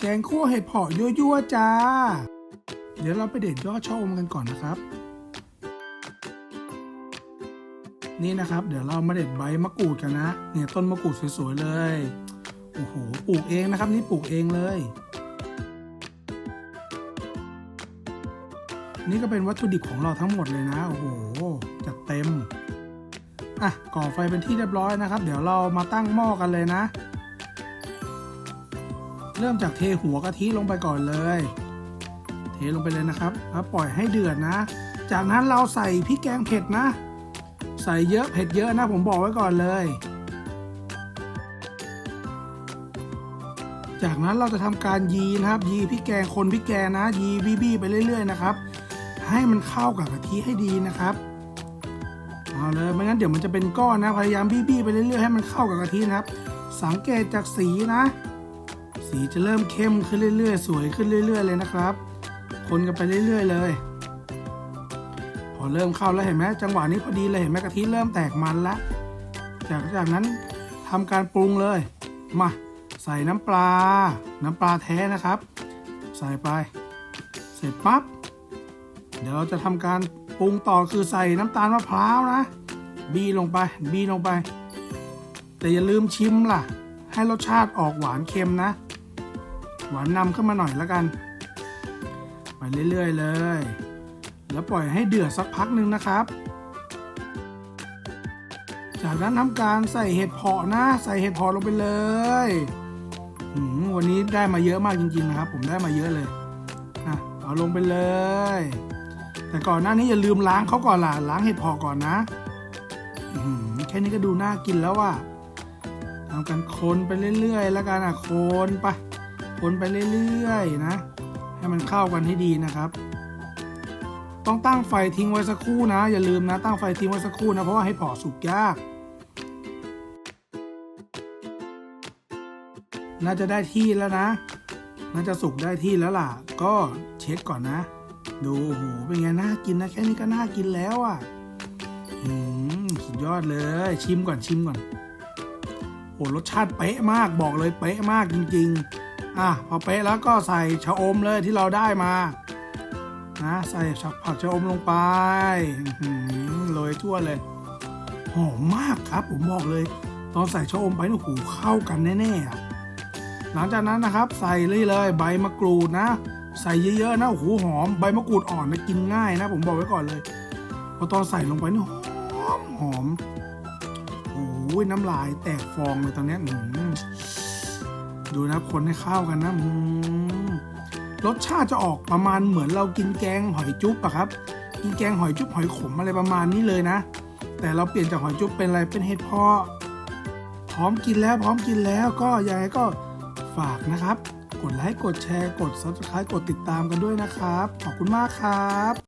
แกงคั่วเห็ดเผาะยั่วๆจ้า เดี๋ยวเราไปเด็ดยอดชะอมกันก่อนนะครับ นี่นะครับ เดี๋ยวเรามาเด็ดใบมะกรูดกันนะ เนี่ยต้นมะกรูดสวยๆเลย โอ้โห ปลูกเองนะครับ นี่ปลูกเองเลย นี่ก็เป็นวัตถุดิบของเราทั้งหมดเลยนะ โอ้โห จัดเต็ม อะ ก่อไฟเป็นที่เรียบร้อยนะครับ เดี๋ยวเรามาตั้งหม้อกันเลยนะ เริ่มจากเทหัวกะทิลงไปก่อนเลย เทลงไปเลยนะครับ แล้วปล่อยให้เดือดนะ จากนั้นเราใส่พริกแกงเผ็ดนะ ใส่เยอะเผ็ดเยอะนะผมบอกไว้ก่อนเลย จากนั้นเราจะทำการยีนะครับ ยีพริกแกงคนพริกแกงนะ ยีบี้ไปเรื่อย ๆ นะครับ ให้มันเข้ากับกะทิให้ดีนะครับเอาเลยไม่งั้นเดี๋ยวมันจะเป็นก้อนนะพยายามบี้ๆไปเรื่อยๆให้มันเข้ากับกะทินะครับ สังเกตจากสีนะ สีจะเริ่มเข้มขึ้นเรื่อยๆ สวยขึ้นเรื่อย ๆ เลยนะครับ คนกันไปเรื่อย ๆ เลย พอเริ่มเข้าแล้วเห็นไหมจังหวะนี้พอดีเลยเห็นไหมกะทิเริ่มแตกมันละจากจากนั้นทำการปรุงเลยมาใส่น้ำปลา น้ำปลาแท้นะครับ ใส่ไปเสร็จปั๊บเดี๋ยวเราจะทำการปรุงต่อคือใส่น้ำตาลมะพร้าวนะบีลงไปบีลงไป แต่อย่าลืมชิมล่ะ ให้รสชาติออกหวานเค็มนะ หวานนำขึ้นมาหน่อยแล้วกัน ไปเรื่อยๆเลย แล้วปล่อยให้เดือดสักพักหนึ่งนะครับ จากนั้นทำการใส่เห็ดเผาะนะ ใส่เห็ดเผาะลงไปเลยวันนี้ได้มาเยอะมากจริงๆนะครับ ผมได้มาเยอะเลยอะเอาลงไปเลย แต่ก่อนหน้านี้อย่าลืมล้างเขาก่อนล่ะล้างเห็ดเผาะก่อนนะแค่นี้ก็ดูน่ากินแล้วว่ะทำกันคนไปเรื่อยๆ แล้วกันอะคนไป คนไปเรื่อยๆนะ ให้มันเข้ากันให้ดีนะครับ ต้องตั้งไฟทิ้งไว้สักครู่นะ อย่าลืมนะ ตั้งไฟทิ้งไว้สักครู่นะ เพราะว่าให้ผาะสุกยาก น่าจะได้ที่แล้วนะ น่าจะสุกได้ที่แล้วล่ะ ก็เช็คก่อนนะ ดูโอ้โหเป็นไงน่ากินนะแค่นี้ก็น่ากินแล้วอะอืมสุดยอดเลยชิมก่อนชิมก่อนโอ้รสชาติเป๊ะมากบอกเลยเป๊ะมากจริง ๆ อะพอเป๊ะแล้วก็ใส่ชะอมเลยที่เราได้มานะใส่ผักชะอมลงไปโรยทั่วเลย หอมมากครับผมบอกเลย ตอนใส่ชะอมไปนี่โอ้โหเข้ากันแน่ๆหลังจากนั้นนะครับ ใส่เลยเลยใบมะกรูดนะ ใส่เยอะๆนะโอ้โหหอมใบมะกรูดอ่อนนะกินง่ายนะ ผมบอกไว้ก่อนเลยพอตอนใส่ลงไปนี่หอมหอมโอ้ยน้ำลายแตกฟองเลยตอนนี้ ดูนะคนให้เข้ากันนะรสชาติจะออกประมาณเหมือนเรากินแกงหอยจุ๊บอะครับ กินแกงหอยจุ๊บหอยขมอะไรประมาณนี้เลยนะ แต่เราเปลี่ยนจากหอยจุ๊บเป็นอะไรเป็นเห็ดเพาะพร้อมกินแล้วพร้อมกินแล้วก็ยังไงก็ฝากนะครับ กดไลค์กดแชร์กด subscribe กดติดตามกันด้วยนะครับ ขอบคุณมากครับ